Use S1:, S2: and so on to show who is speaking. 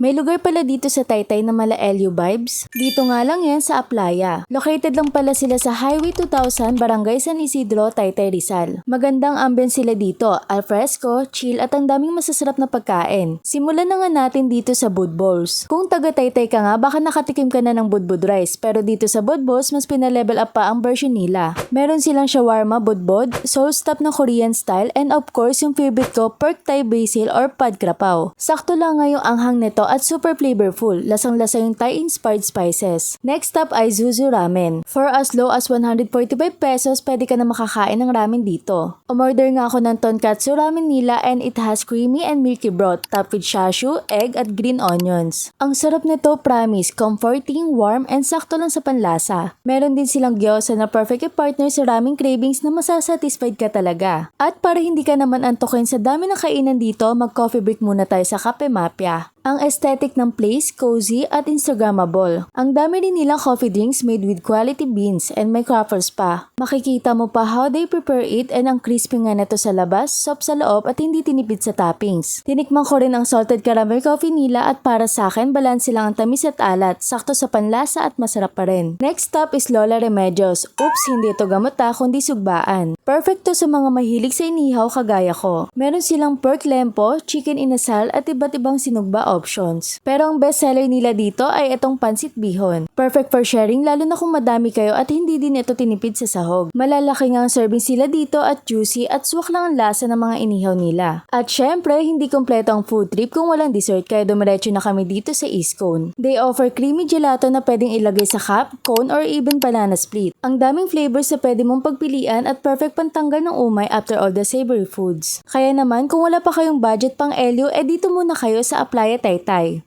S1: May lugar pala dito sa Taytay na mala LU vibes. Dito nga lang yan sa Aplaya. Located lang pala sila sa Highway 2000, Barangay San Isidro, Taytay Rizal. Magandang ambience sila dito, alfresco, chill at ang daming masasarap na pagkain. Simulan na nga natin dito sa Bud Bowls. Kung taga Taytay ka nga, baka nakatikim ka na ng budbud rice. Pero dito sa Bud Bowls, mas pinalevel up pa ang version nila. Meron silang shawarma, budbud, soul stop na Korean style, and of course yung favorite ko, pork thai basil or pad krapaw. Sakto lang nga yung anghang nito at super flavorful. Lasang-lasa yung Thai-inspired spices. Next up ay Zuzu Ramen. For as low as 145 pesos, pwede ka na makakain ng ramen dito. Umorder nga ako ng tonkatsu ramen nila and it has creamy and milky broth topped with shashu, egg at green onions. Ang sarap nito, promise, comforting, warm, and sakto lang sa panlasa. Meron din silang gyoza na perfect partner sa raming cravings na masasatisfied ka talaga. At para hindi ka naman antokin sa dami ng kainan dito, mag-coffee break muna tayo sa Cafe Mapia. Ang aesthetic ng place, cozy at Instagrammable. Ang dami din nilang coffee drinks made with quality beans and may crackers pa. Makikita mo pa how they prepare it and ang crispy nga nito sa labas, soft sa loob at hindi tinipid sa toppings. Tinikman ko rin ang salted caramel coffee nila at para sa akin balanse lang ang tamis at alat, sakto sa panlasa at masarap pa rin. Next stop is Lola Remedios. Oops, hindi ito gamot ha, kundi sugbaan. Perfect to sa mga mahilig sa inihaw kagaya ko. Meron silang pork lempo, chicken inasal at iba't ibang sinugba options. Pero ang best seller nila dito ay itong pansit bihon. Perfect for sharing lalo na kung madami kayo at hindi din ito tinipid sa sahog. Malalaki nga ang serving sila dito at juicy at swak lang ang lasa ng mga inihaw nila. At syempre, hindi kompleto ang food trip kung walang dessert kaya dumiretso na kami dito sa East Cone. They offer creamy gelato na pwedeng ilagay sa cup, cone or even banana split. Ang daming flavors na pwede mong pagpilian at perfect pantanggal ng umay after all the savory foods. Kaya naman kung wala pa kayong budget pang Elio, eh dito muna kayo sa Aplaya Taytay.